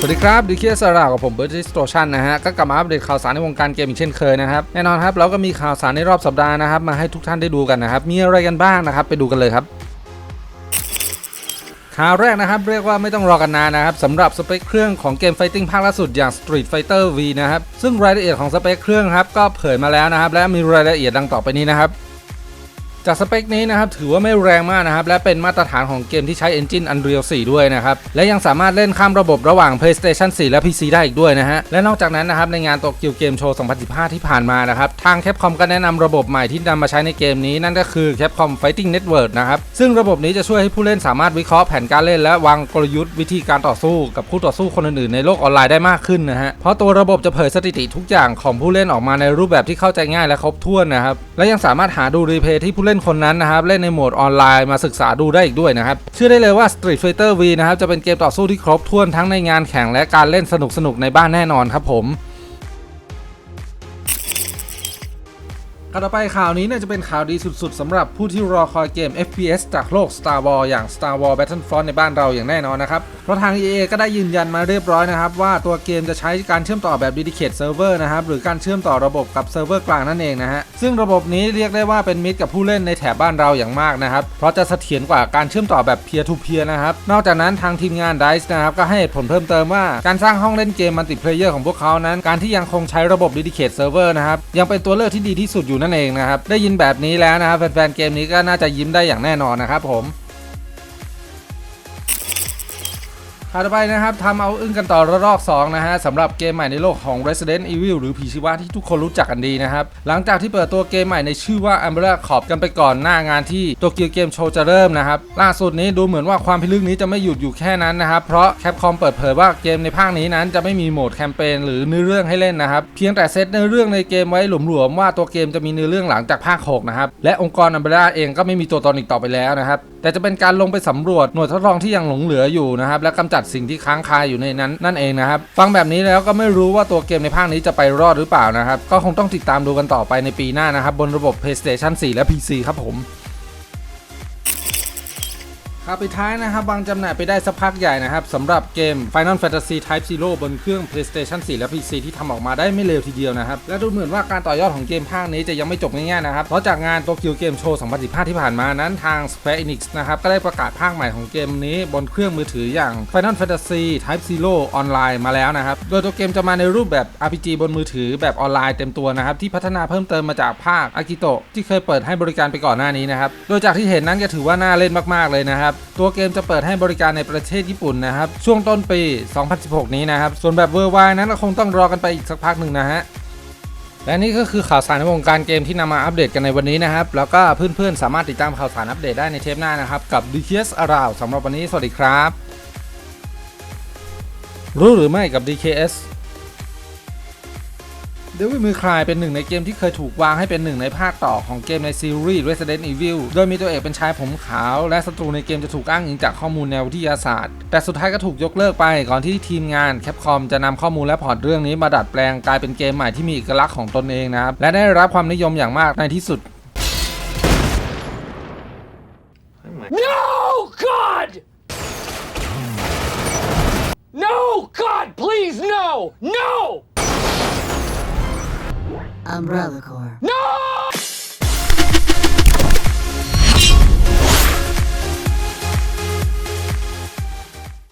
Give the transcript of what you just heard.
สวัสดีครับดีเคสรากับผมเบิร์ตสโตชันนะฮะ ก็กลับมาอัปเดตข่าวสารในวงการเกมอีกเช่นเคยนะครับ แน่นอนครับ เราก็มีข่าวสารในรอบสัปดาห์นะครับ มาให้ทุกท่านได้ดูกันนะครับ มีอะไรกันบ้างนะครับ ไปดูกันเลยครับข่าวแรกนะครับเรียกว่าไม่ต้องรอกันนานนะครับสำหรับสเปคเครื่องของเกมไฟติ้งภาคล่าสุดอย่าง Street Fighter V นะครับซึ่งรายละเอียดของสเปคเครื่องครับก็เผยมาแล้วนะครับและมีรายละเอียดดังต่อไปนี้นะครับ จากสเปคนี้นะครับถือว่าไม่แรงมากนะครับและเป็นมาตรฐานของเกมที่ใช้ Engine Unreal 4 ด้วยนะครับและยังสามารถเล่นข้ามระบบระหว่าง PlayStation 4 และ PC ได้อีกด้วยนะฮะและนอกจากนั้นนะครับในงานโตเกียวเกมโชว์ 2015 ที่ผ่านมานะครับทาง Capcom ก็แนะนำระบบใหม่ที่นำมาใช้ในเกมนี้นั่นก็คือ Capcom Fighting Network นะครับซึ่งระบบนี้จะช่วยให้ผู้เล่นสามารถวิเคราะห์แผนการเล่นและวางกลยุทธ์วิธีการต่อสู้กับคู่ต่อสู้คนอื่นๆในโลกออนไลน์ได้มากขึ้นนะฮะเพราะตัวระบบจะเผยสถิติทุกอย่างของผู้เล่นออกมาในรูปแบบที่เข้าใจง่ายและครบถ้วนนะครับและยังสามารถหาดูรีเพย์ที่ผู้เล่นคนนั้นนะครับเล่นในโหมดออนไลน์มาศึกษาดูได้อีกด้วยนะครับเชื่อได้เลยว่า Street Fighter V นะครับจะเป็นเกมต่อสู้ที่ครบถ้วนทั้งในงานแข่งและการเล่นสนุกๆในบ้านแน่นอนครับผม ข่าวต่อไปข่าวนี้เนี่ยจะเป็นข่าวดีสุดๆสำหรับผู้ที่รอคอยเกม FPS จากโลก Star Wars อย่าง Star Wars Battlefront ในบ้านเราอย่างแน่นอนนะครับ เพราะทาง EA ก็ได้ยืนยันมาเรียบร้อยนะครับ ว่าตัวเกมจะใช้การเชื่อมต่อแบบ Dedicated Server นะครับ หรือการเชื่อมต่อระบบกับเซิร์ฟเวอร์กลางนั่นเองนะฮะ ซึ่งระบบนี้เรียกได้ว่าเป็นมิตรกับผู้เล่นในแถบบ้านเราอย่างมากนะครับ เพราะจะเสถียรกว่าการเชื่อมต่อแบบ Peer to Peer นะครับ นอกจากนั้นทางทีมงาน DICE นะครับก็ให้ผลเพิ่มเติมว่าการสร้างห้องเล่นเกมมัลติเพลเยอร์ของพวกเขานั้น การที่ยังคงใช้ระบบ Dedicated Server นะครับยังเป็นตัวเลือกที่ดีที่สุดอยู่นั่นเองนะครับได้ยินแบบนี้แล้วนะครับแฟนๆเกมนี้ก็น่าจะยิ้มได้อย่างแน่นอนนะครับผม ข่าวต่อไปนะครับทำเอาอึ้งกันต่อระลอก 2 นะฮะสำหรับเกมใหม่ในโลกของ Resident Evil หรือผีชีวะที่ทุกคนรู้จักกันดีนะครับ หลังจากที่เปิดตัวเกมใหม่ในชื่อว่า Umbrella Corp กันไปก่อนหน้างานที่โตเกียวเกมโชว์จะเริ่มนะครับ ล่าสุดนี้ดูเหมือนว่าความพิลึกนี้จะไม่หยุดอยู่แค่นั้นนะครับ เพราะ Capcom เปิดเผยว่าเกมในภาคนี้นั้นจะไม่มีโหมดแคมเปญหรือเนื้อเรื่องให้เล่นนะครับเพียงแต่เซตเนื้อเรื่องในเกมไว้หลวมๆว่าตัวเกมจะมีเนื้อเรื่องหลังจากภาค6นะครับและองค์กร Umbrella เองก็ไม่มีตัวตนอีกต่อไปแล้วนะครับแต่จะเป็นการลงไปสำรวจหน่วยทดลองที่ยังหลงเหลืออยู่นะครับและกำจัดสิ่งที่ค้างคาอยู่ในนั้นนั่นเองนะครับฟังแบบนี้แล้วก็ไม่รู้ว่าตัวเกมในภาคนี้จะไปรอดหรือเปล่านะครับก็คงต้องติดตามดูกันต่อไปในปีหน้านะครับบนระบบ PlayStation 4 และ PC ครับผม ครับปิดท้ายนะครับวางจำหน่ายไปได้สักพักใหญ่นะครับสำหรับเกม Final Fantasy Type Zero บนเครื่อง PlayStation 4 และ PC ที่ทำออกมาได้ไม่เร็วทีเดียวนะครับ และดูเหมือนว่าการต่อยอดของเกมภาคนี้จะยังไม่จบง่ายๆนะครับ เพราะจากงานโตเกียวเกมโชว์ 2015 ที่ผ่านมานั้นทาง Square Enix นะครับก็ได้ประกาศภาคใหม่ของเกมนี้บนเครื่องมือถืออย่าง Final Fantasy Type Zero Online มาแล้วนะครับ โดยตัวเกมจะมาในรูปแบบ RPG บนมือถือแบบออนไลน์เต็มตัวนะครับที่พัฒนาเพิ่มเติมมาจากภาคอากิโตะที่เคยเปิดให้บริการไปก่อนหน้านี้นะครับโดยจากที่เห็นนั้นก็ถือว่าน่าเล่นมากๆเลยนะครับตัวเกมจะเปิดให้บริการในประเทศญี่ปุ่นนะครับ ช่วงต้นปี 2016 นี้นะครับ ส่วนแบบเวอร์ไวนั้นก็คงต้องรอกันไปอีกสักพักหนึ่งนะฮะและนี่ก็คือข่าวสารในวงการเกมที่นำมาอัปเดตกันในวันนี้นะครับ แล้วก็เพื่อนๆ สามารถติดตามข่าวสารอัปเดตได้ในเทปหน้านะครับ กับ d k s Around สำหรับวันนี้สวัสดีครับ รู้หรือไม่กับ DKS เดวิดมือคลายเป็นหนึ่งในเกมที่เคยถูกวางให้เป็นหนึ่งในภาคต่อของเกมในซีรีส์ Resident Evil โดยมีตัวเอกเป็นชายผมขาว และศัตรูในเกมจะถูกอ้างอิงจากข้อมูลแนววิทยาศาสตร์ แต่สุดท้ายก็ถูกยกเลิกไปก่อนที่ทีมงาน Capcom จะนำข้อมูลและพอร์ตเรื่องนี้มาดัดแปลงกลายเป็นเกมใหม่ที่มีเอกลักษณ์ของตนเองนะครับและได้รับความนิยมอย่างมากในที่สุด No, God! No, God, please, no! No! Umbrella Corps. No!